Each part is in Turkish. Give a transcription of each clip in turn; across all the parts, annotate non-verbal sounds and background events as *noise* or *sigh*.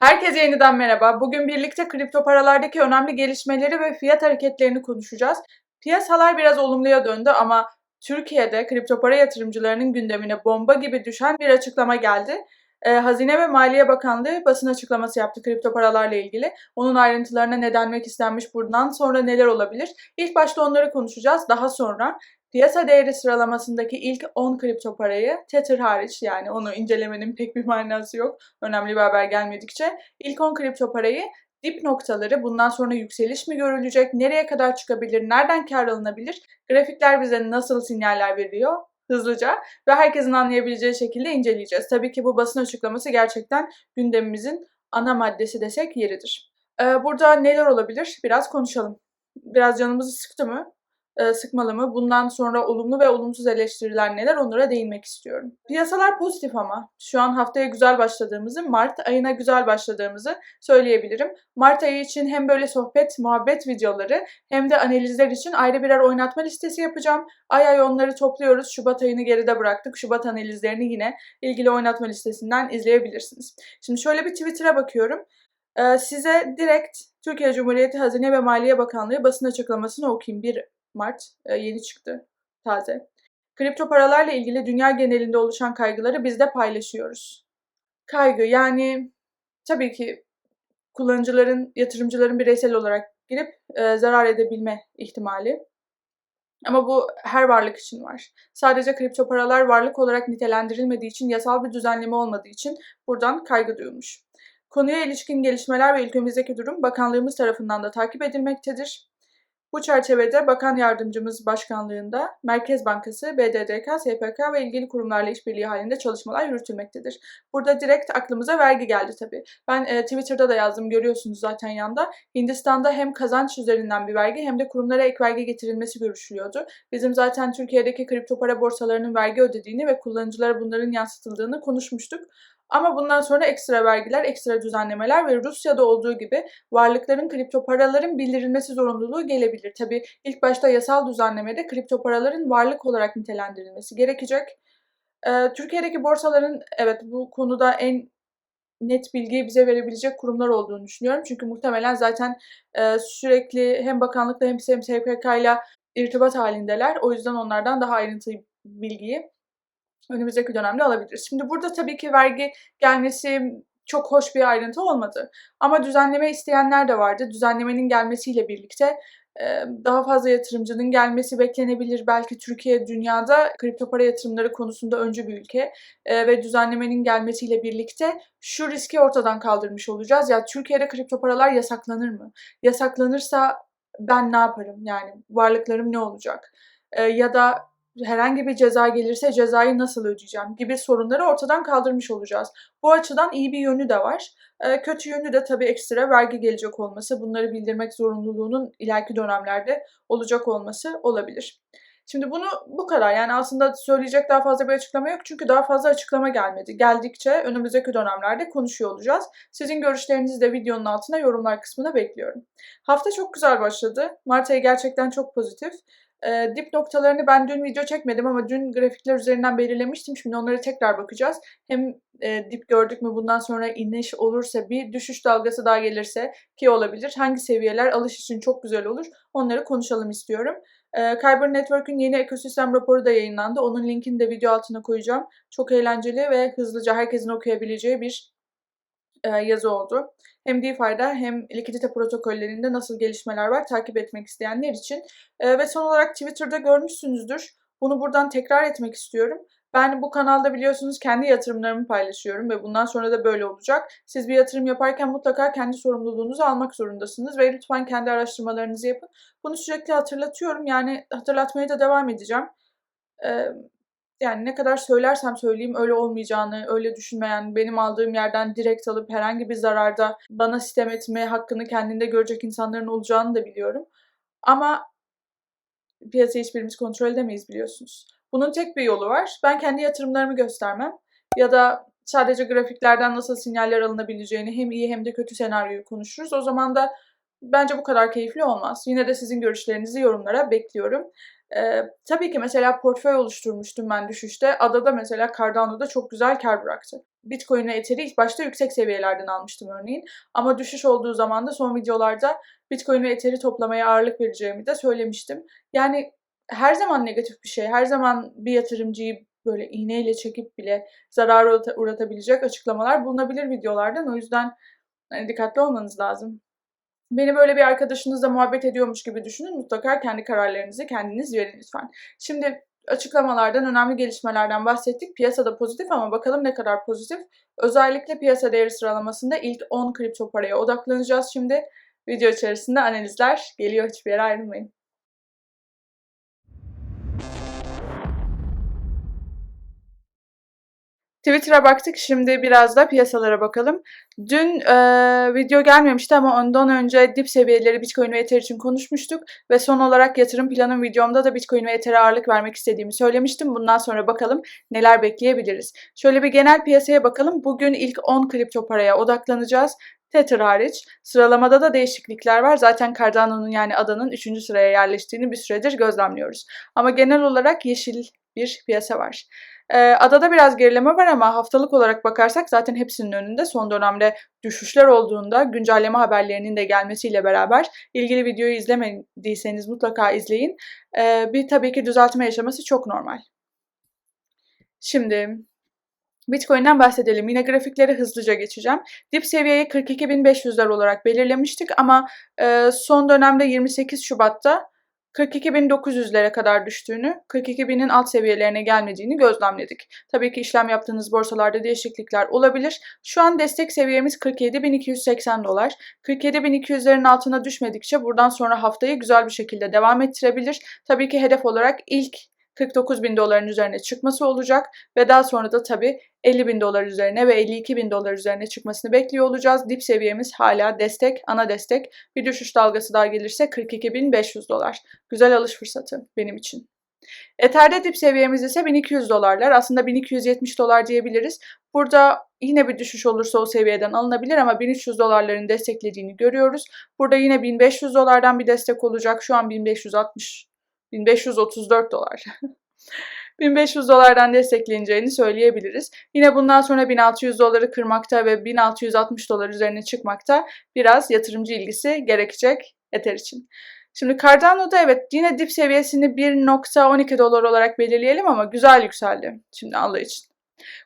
Herkese yeniden merhaba. Bugün birlikte kripto paralardaki önemli gelişmeleri ve fiyat hareketlerini konuşacağız. Piyasalar biraz olumluya döndü ama Türkiye'de kripto para yatırımcılarının gündemine bomba gibi düşen bir açıklama geldi. Ee, Hazine ve Maliye Bakanlığı basın açıklaması yaptı kripto paralarla ilgili. Onun ayrıntılarına ne denmek istenmiş, buradan sonra neler olabilir? İlk başta onları konuşacağız. Daha sonra piyasa değeri sıralamasındaki ilk 10 kripto parayı Tether hariç yani onu incelemenin pek bir manası yok. Önemli bir haber gelmedikçe. ilk 10 kripto parayı dip noktaları bundan sonra yükseliş mi görülecek, nereye kadar çıkabilir, nereden kar alınabilir, grafikler bize nasıl sinyaller veriyor hızlıca ve herkesin anlayabileceği şekilde inceleyeceğiz. Tabii ki bu basın açıklaması gerçekten gündemimizin ana maddesi desek yeridir. Ee, burada neler olabilir biraz konuşalım. Biraz canımızı sıktı mı? E, sıkmalı mı? Bundan sonra olumlu ve olumsuz eleştiriler neler? Onlara değinmek istiyorum. Piyasalar pozitif ama şu an haftaya güzel başladığımızı, Mart ayına güzel başladığımızı söyleyebilirim. Mart ayı için hem böyle sohbet, muhabbet videoları hem de analizler için ayrı birer oynatma listesi yapacağım. Ay ay onları topluyoruz. Şubat ayını geride bıraktık. Şubat analizlerini yine ilgili oynatma listesinden izleyebilirsiniz. Şimdi şöyle bir Twitter'a bakıyorum. Ee, size direkt Türkiye Cumhuriyeti Hazine ve Maliye Bakanlığı basın açıklamasını okuyayım. Bir Mart e, yeni çıktı. Taze. Kripto paralarla ilgili dünya genelinde oluşan kaygıları biz de paylaşıyoruz. Kaygı yani tabii ki kullanıcıların, yatırımcıların bireysel olarak girip e, zarar edebilme ihtimali. Ama bu her varlık için var. Sadece kripto paralar varlık olarak nitelendirilmediği için, yasal bir düzenleme olmadığı için buradan kaygı duyulmuş. Konuya ilişkin gelişmeler ve ülkemizdeki durum bakanlığımız tarafından da takip edilmektedir. Bu çerçevede Bakan Yardımcımız Başkanlığında Merkez Bankası, BDDK, SPK ve ilgili kurumlarla işbirliği halinde çalışmalar yürütülmektedir. Burada direkt aklımıza vergi geldi tabii. Ben e, Twitter'da da yazdım görüyorsunuz zaten yanda. Hindistan'da hem kazanç üzerinden bir vergi hem de kurumlara ek vergi getirilmesi görüşülüyordu. Bizim zaten Türkiye'deki kripto para borsalarının vergi ödediğini ve kullanıcılara bunların yansıtıldığını konuşmuştuk. Ama bundan sonra ekstra vergiler, ekstra düzenlemeler ve Rusya'da olduğu gibi varlıkların kripto paraların bildirilmesi zorunluluğu gelebilir. Tabi ilk başta yasal düzenlemede kripto paraların varlık olarak nitelendirilmesi gerekecek. Ee, Türkiye'deki borsaların evet bu konuda en net bilgiyi bize verebilecek kurumlar olduğunu düşünüyorum. Çünkü muhtemelen zaten e, sürekli hem bakanlıkla hem SPK ile irtibat halindeler. O yüzden onlardan daha ayrıntılı bilgiyi önümüzdeki dönemde alabiliriz. Şimdi burada tabii ki vergi gelmesi çok hoş bir ayrıntı olmadı. Ama düzenleme isteyenler de vardı. Düzenlemenin gelmesiyle birlikte daha fazla yatırımcının gelmesi beklenebilir. Belki Türkiye dünyada kripto para yatırımları konusunda öncü bir ülke ve düzenlemenin gelmesiyle birlikte şu riski ortadan kaldırmış olacağız. Ya Türkiye'de kripto paralar yasaklanır mı? Yasaklanırsa ben ne yaparım? Yani varlıklarım ne olacak? Ya da herhangi bir ceza gelirse cezayı nasıl ödeyeceğim gibi sorunları ortadan kaldırmış olacağız. Bu açıdan iyi bir yönü de var. Ee, kötü yönü de tabii ekstra vergi gelecek olması, bunları bildirmek zorunluluğunun ileriki dönemlerde olacak olması olabilir. Şimdi bunu bu kadar yani aslında söyleyecek daha fazla bir açıklama yok çünkü daha fazla açıklama gelmedi. Geldikçe önümüzdeki dönemlerde konuşuyor olacağız. Sizin görüşlerinizi de videonun altına yorumlar kısmına bekliyorum. Hafta çok güzel başladı. Mart ayı gerçekten çok pozitif. E, dip noktalarını ben dün video çekmedim ama dün grafikler üzerinden belirlemiştim. Şimdi onlara tekrar bakacağız. Hem e, dip gördük mü bundan sonra iniş olursa bir düşüş dalgası daha gelirse ki olabilir. Hangi seviyeler alış için çok güzel olur onları konuşalım istiyorum. E, Kyber Network'ün yeni ekosistem raporu da yayınlandı. Onun linkini de video altına koyacağım. Çok eğlenceli ve hızlıca herkesin okuyabileceği bir e, yazı oldu. Hem DeFi'da hem likidite protokollerinde nasıl gelişmeler var takip etmek isteyenler için. E, ve son olarak Twitter'da görmüşsünüzdür. Bunu buradan tekrar etmek istiyorum. Ben bu kanalda biliyorsunuz kendi yatırımlarımı paylaşıyorum ve bundan sonra da böyle olacak. Siz bir yatırım yaparken mutlaka kendi sorumluluğunuzu almak zorundasınız ve lütfen kendi araştırmalarınızı yapın. Bunu sürekli hatırlatıyorum yani hatırlatmaya da devam edeceğim. Ee, yani ne kadar söylersem söyleyeyim öyle olmayacağını, öyle düşünmeyen, benim aldığım yerden direkt alıp herhangi bir zararda bana sistem etme hakkını kendinde görecek insanların olacağını da biliyorum. Ama piyasayı hiçbirimiz kontrol edemeyiz biliyorsunuz. Bunun tek bir yolu var. Ben kendi yatırımlarımı göstermem ya da sadece grafiklerden nasıl sinyaller alınabileceğini hem iyi hem de kötü senaryoyu konuşuruz. O zaman da bence bu kadar keyifli olmaz. Yine de sizin görüşlerinizi yorumlara bekliyorum. Ee, tabii ki mesela portföy oluşturmuştum ben düşüşte. Adada mesela Cardano'da çok güzel kar bıraktı. Bitcoin ve Ether'i ilk başta yüksek seviyelerden almıştım örneğin. Ama düşüş olduğu zaman da son videolarda Bitcoin ve Ether'i toplamaya ağırlık vereceğimi de söylemiştim. Yani her zaman negatif bir şey, her zaman bir yatırımcıyı böyle iğneyle çekip bile zarara uğratabilecek açıklamalar bulunabilir videolardan. O yüzden hani dikkatli olmanız lazım. Beni böyle bir arkadaşınızla muhabbet ediyormuş gibi düşünün. Mutlaka kendi kararlarınızı kendiniz verin lütfen. Şimdi açıklamalardan, önemli gelişmelerden bahsettik. Piyasada pozitif ama bakalım ne kadar pozitif. Özellikle piyasa değeri sıralamasında ilk 10 kripto paraya odaklanacağız şimdi. Video içerisinde analizler geliyor. Hiçbir yere ayrılmayın. Twitter'a baktık. Şimdi biraz da piyasalara bakalım. Dün e, video gelmemişti ama ondan önce dip seviyeleri Bitcoin ve Ether için konuşmuştuk. Ve son olarak yatırım planım videomda da Bitcoin ve Ether'e ağırlık vermek istediğimi söylemiştim. Bundan sonra bakalım neler bekleyebiliriz. Şöyle bir genel piyasaya bakalım. Bugün ilk 10 kripto paraya odaklanacağız. Tether hariç. Sıralamada da değişiklikler var. Zaten Cardano'nun yani adanın 3. sıraya yerleştiğini bir süredir gözlemliyoruz. Ama genel olarak yeşil bir piyasa var. Ee, adada biraz gerileme var ama haftalık olarak bakarsak zaten hepsinin önünde son dönemde düşüşler olduğunda güncelleme haberlerinin de gelmesiyle beraber ilgili videoyu izlemediyseniz mutlaka izleyin. Ee, bir tabii ki düzeltme yaşaması çok normal. Şimdi Bitcoin'den bahsedelim. Yine grafikleri hızlıca geçeceğim. Dip seviyeyi 42.500'ler olarak belirlemiştik ama e, son dönemde 28 Şubat'ta 42.900'lere kadar düştüğünü, 42.000'in alt seviyelerine gelmediğini gözlemledik. Tabii ki işlem yaptığınız borsalarda değişiklikler olabilir. Şu an destek seviyemiz 47.280 dolar. 47.200'lerin altına düşmedikçe buradan sonra haftayı güzel bir şekilde devam ettirebilir. Tabii ki hedef olarak ilk 49 bin doların üzerine çıkması olacak ve daha sonra da tabii 50 bin dolar üzerine ve 52 bin dolar üzerine çıkmasını bekliyor olacağız. Dip seviyemiz hala destek, ana destek. Bir düşüş dalgası daha gelirse 42 bin 500 dolar. Güzel alış fırsatı benim için. Ether'de dip seviyemiz ise 1200 dolarlar. Aslında 1270 dolar diyebiliriz. Burada yine bir düşüş olursa o seviyeden alınabilir ama 1300 dolarların desteklediğini görüyoruz. Burada yine 1500 dolardan bir destek olacak. Şu an 1560 1534 dolar. *laughs* 1500 dolardan destekleneceğini söyleyebiliriz. Yine bundan sonra 1600 doları kırmakta ve 1660 dolar üzerine çıkmakta biraz yatırımcı ilgisi gerekecek Ether için. Şimdi Cardano'da evet yine dip seviyesini 1.12 dolar olarak belirleyelim ama güzel yükseldi şimdi Allah için.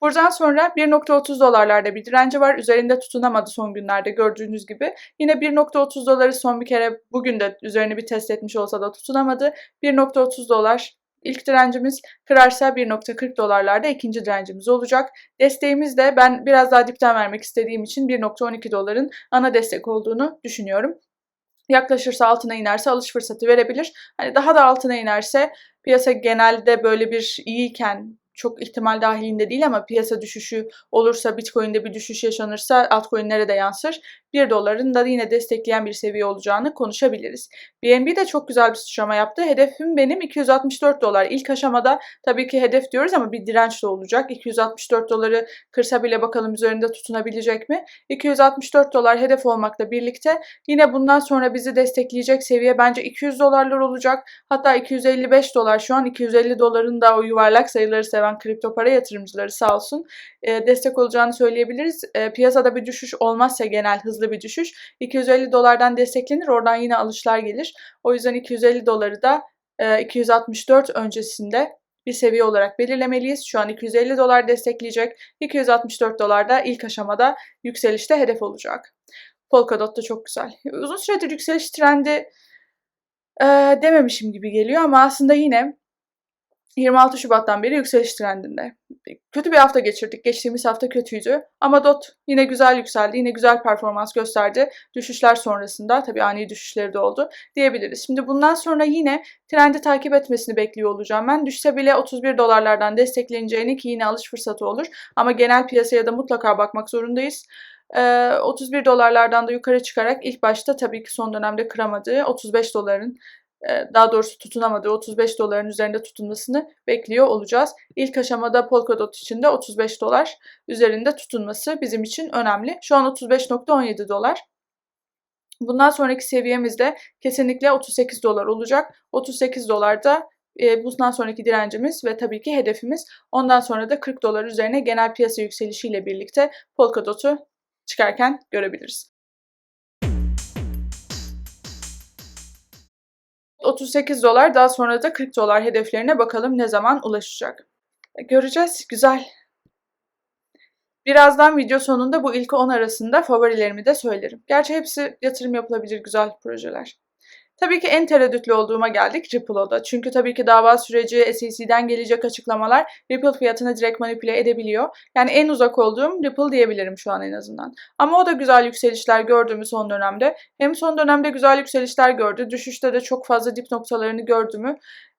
Buradan sonra 1.30 dolarlarda bir direnci var. Üzerinde tutunamadı son günlerde gördüğünüz gibi. Yine 1.30 doları son bir kere bugün de üzerine bir test etmiş olsa da tutunamadı. 1.30 dolar ilk direncimiz kırarsa 1.40 dolarlarda ikinci direncimiz olacak. Desteğimiz de ben biraz daha dipten vermek istediğim için 1.12 doların ana destek olduğunu düşünüyorum. Yaklaşırsa altına inerse alış fırsatı verebilir. Hani daha da altına inerse piyasa genelde böyle bir iyiyken çok ihtimal dahilinde değil ama piyasa düşüşü olursa Bitcoin'de bir düşüş yaşanırsa altcoin'lere de yansır. 1 doların da yine destekleyen bir seviye olacağını konuşabiliriz. BNB de çok güzel bir sıçrama yaptı. Hedefim benim 264 dolar. İlk aşamada tabii ki hedef diyoruz ama bir direnç de olacak. 264 doları kırsa bile bakalım üzerinde tutunabilecek mi? 264 dolar hedef olmakla birlikte yine bundan sonra bizi destekleyecek seviye bence 200 dolarlar olacak. Hatta 255 dolar şu an 250 doların da o yuvarlak sayıları seven kripto para yatırımcıları sağ olsun e, destek olacağını söyleyebiliriz. E, piyasada bir düşüş olmazsa genel hızlı hızlı bir düşüş. 250 dolardan desteklenir. Oradan yine alışlar gelir. O yüzden 250 doları da 264 e, öncesinde bir seviye olarak belirlemeliyiz. Şu an 250 dolar destekleyecek. 264 dolar da ilk aşamada yükselişte hedef olacak. Polkadot da çok güzel. Uzun süredir yükseliş trendi e, dememişim gibi geliyor ama aslında yine 26 Şubat'tan beri yükseliş trendinde. Kötü bir hafta geçirdik. Geçtiğimiz hafta kötüydü. Ama DOT yine güzel yükseldi. Yine güzel performans gösterdi. Düşüşler sonrasında tabii ani düşüşleri de oldu diyebiliriz. Şimdi bundan sonra yine trendi takip etmesini bekliyor olacağım ben. Düşse bile 31 dolarlardan destekleneceğini ki yine alış fırsatı olur. Ama genel piyasaya da mutlaka bakmak zorundayız. 31 dolarlardan da yukarı çıkarak ilk başta tabii ki son dönemde kıramadığı 35 doların daha doğrusu tutunamadığı 35 doların üzerinde tutunmasını bekliyor olacağız. İlk aşamada Polkadot için de 35 dolar üzerinde tutunması bizim için önemli. Şu an 35.17 dolar. Bundan sonraki seviyemiz de kesinlikle 38 dolar olacak. 38 dolarda E, bundan sonraki direncimiz ve tabii ki hedefimiz. Ondan sonra da 40 dolar üzerine genel piyasa yükselişiyle birlikte Polkadot'u çıkarken görebiliriz. 38 dolar daha sonra da 40 dolar hedeflerine bakalım ne zaman ulaşacak. Göreceğiz. Güzel. Birazdan video sonunda bu ilk 10 arasında favorilerimi de söylerim. Gerçi hepsi yatırım yapılabilir güzel projeler. Tabii ki en tereddütlü olduğuma geldik Ripple'da. Çünkü tabii ki dava süreci, SEC'den gelecek açıklamalar Ripple fiyatını direkt manipüle edebiliyor. Yani en uzak olduğum Ripple diyebilirim şu an en azından. Ama o da güzel yükselişler gördü mü son dönemde. Hem son dönemde güzel yükselişler gördü, düşüşte de çok fazla dip noktalarını gördü mü?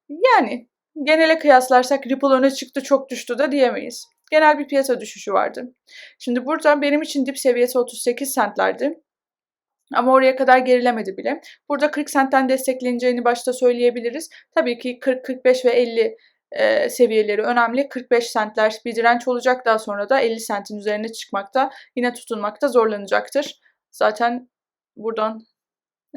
Yani genele kıyaslarsak Ripple öne çıktı çok düştü de diyemeyiz. Genel bir piyasa düşüşü vardı. Şimdi burada benim için dip seviyesi 38 centlerdi. Ama oraya kadar gerilemedi bile. Burada 40 sentten destekleneceğini başta söyleyebiliriz. Tabii ki 40, 45 ve 50 e, seviyeleri önemli. 45 sentler bir direnç olacak. Daha sonra da 50 sentin üzerine çıkmakta, yine tutunmakta zorlanacaktır. Zaten buradan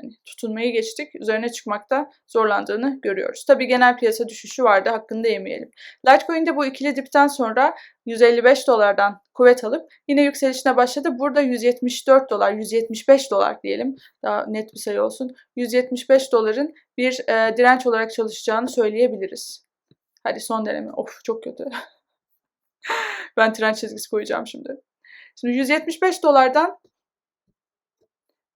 hani tutunmayı geçtik. Üzerine çıkmakta zorlandığını görüyoruz. Tabii genel piyasa düşüşü vardı. Hakkını da yemeyelim. Litecoin'de bu ikili dipten sonra 155 dolardan kuvvet alıp yine yükselişine başladı. Burada 174 dolar, 175 dolar diyelim. Daha net bir sayı olsun. 175 doların bir e, direnç olarak çalışacağını söyleyebiliriz. Hadi son deneme. Of çok kötü. *laughs* ben direnç çizgisi koyacağım şimdi. Şimdi 175 dolardan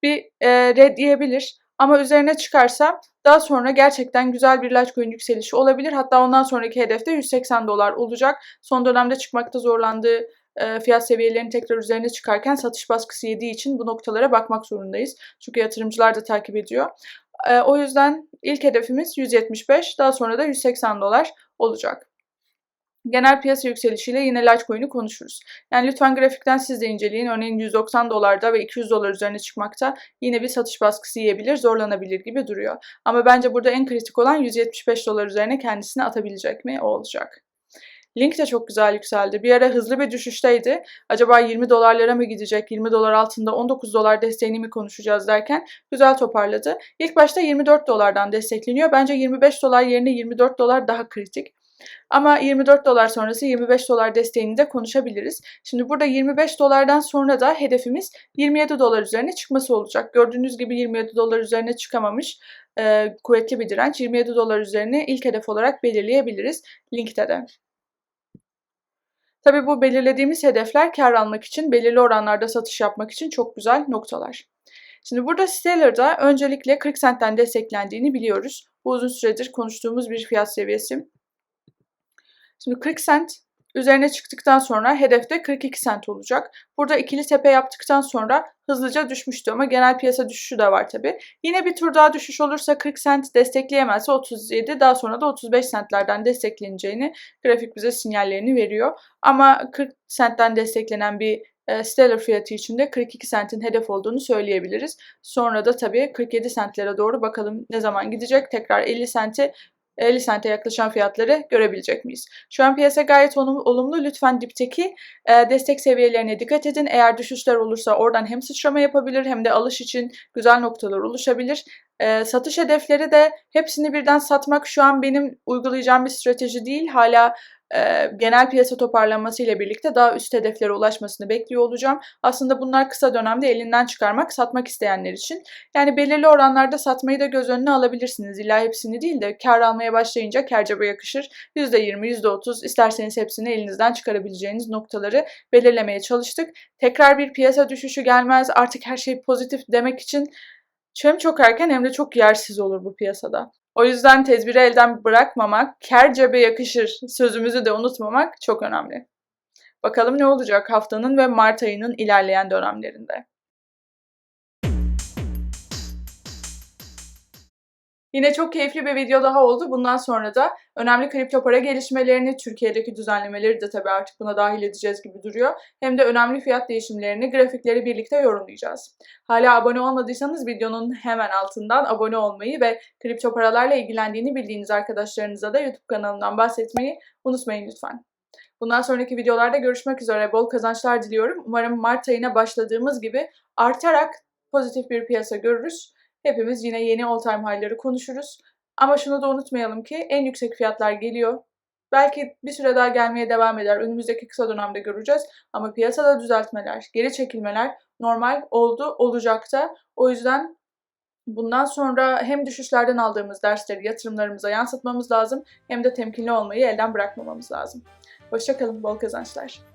bir e, red diyebilir. Ama üzerine çıkarsa daha sonra gerçekten güzel bir Litecoin yükselişi olabilir. Hatta ondan sonraki hedefte 180 dolar olacak. Son dönemde çıkmakta zorlandığı e, fiyat seviyelerinin tekrar üzerine çıkarken satış baskısı yediği için bu noktalara bakmak zorundayız. Çünkü yatırımcılar da takip ediyor. E, o yüzden ilk hedefimiz 175, daha sonra da 180 dolar olacak. Genel piyasa yükselişiyle yine Litecoin'i konuşuruz. Yani lütfen grafikten siz de inceleyin. Örneğin 190 dolarda ve 200 dolar üzerine çıkmakta yine bir satış baskısı yiyebilir, zorlanabilir gibi duruyor. Ama bence burada en kritik olan 175 dolar üzerine kendisini atabilecek mi? O olacak. Link de çok güzel yükseldi. Bir ara hızlı bir düşüşteydi. Acaba 20 dolarlara mı gidecek? 20 dolar altında 19 dolar desteğini mi konuşacağız derken güzel toparladı. İlk başta 24 dolardan destekleniyor. Bence 25 dolar yerine 24 dolar daha kritik. Ama 24 dolar sonrası 25 dolar desteğini de konuşabiliriz. Şimdi burada 25 dolardan sonra da hedefimiz 27 dolar üzerine çıkması olacak. Gördüğünüz gibi 27 dolar üzerine çıkamamış e, kuvvetli bir direnç. 27 dolar üzerine ilk hedef olarak belirleyebiliriz linkte de. Tabi bu belirlediğimiz hedefler kar almak için, belirli oranlarda satış yapmak için çok güzel noktalar. Şimdi burada Stellar'da öncelikle 40 centten desteklendiğini biliyoruz. Bu uzun süredir konuştuğumuz bir fiyat seviyesi. Şimdi 40 cent üzerine çıktıktan sonra hedefte 42 cent olacak. Burada ikili tepe yaptıktan sonra hızlıca düşmüştü ama genel piyasa düşüşü de var tabi. Yine bir tur daha düşüş olursa 40 cent destekleyemezse 37 daha sonra da 35 centlerden destekleneceğini grafik bize sinyallerini veriyor. Ama 40 centten desteklenen bir e, Stellar fiyatı için de 42 centin hedef olduğunu söyleyebiliriz. Sonra da tabii 47 centlere doğru bakalım ne zaman gidecek. Tekrar 50 centi 50 sente yaklaşan fiyatları görebilecek miyiz? Şu an piyasa gayet olumlu. Lütfen dipteki e, destek seviyelerine dikkat edin. Eğer düşüşler olursa oradan hem sıçrama yapabilir hem de alış için güzel noktalar oluşabilir. E, satış hedefleri de hepsini birden satmak şu an benim uygulayacağım bir strateji değil. Hala genel piyasa toparlanması ile birlikte daha üst hedeflere ulaşmasını bekliyor olacağım. Aslında bunlar kısa dönemde elinden çıkarmak, satmak isteyenler için. Yani belirli oranlarda satmayı da göz önüne alabilirsiniz. İlla hepsini değil de kar almaya başlayınca kar cebe yakışır. %20, %30 isterseniz hepsini elinizden çıkarabileceğiniz noktaları belirlemeye çalıştık. Tekrar bir piyasa düşüşü gelmez artık her şey pozitif demek için hem çok erken hem de çok yersiz olur bu piyasada. O yüzden tedbiri elden bırakmamak, ker cebe yakışır sözümüzü de unutmamak çok önemli. Bakalım ne olacak haftanın ve Mart ayının ilerleyen dönemlerinde. Yine çok keyifli bir video daha oldu. Bundan sonra da önemli kripto para gelişmelerini, Türkiye'deki düzenlemeleri de tabii artık buna dahil edeceğiz gibi duruyor. Hem de önemli fiyat değişimlerini, grafikleri birlikte yorumlayacağız. Hala abone olmadıysanız videonun hemen altından abone olmayı ve kripto paralarla ilgilendiğini bildiğiniz arkadaşlarınıza da YouTube kanalından bahsetmeyi unutmayın lütfen. Bundan sonraki videolarda görüşmek üzere. Bol kazançlar diliyorum. Umarım Mart ayına başladığımız gibi artarak pozitif bir piyasa görürüz. Hepimiz yine yeni all time high'ları konuşuruz. Ama şunu da unutmayalım ki en yüksek fiyatlar geliyor. Belki bir süre daha gelmeye devam eder. Önümüzdeki kısa dönemde göreceğiz. Ama piyasada düzeltmeler, geri çekilmeler normal oldu, olacak da. O yüzden bundan sonra hem düşüşlerden aldığımız dersleri yatırımlarımıza yansıtmamız lazım hem de temkinli olmayı elden bırakmamamız lazım. Hoşçakalın, bol kazançlar.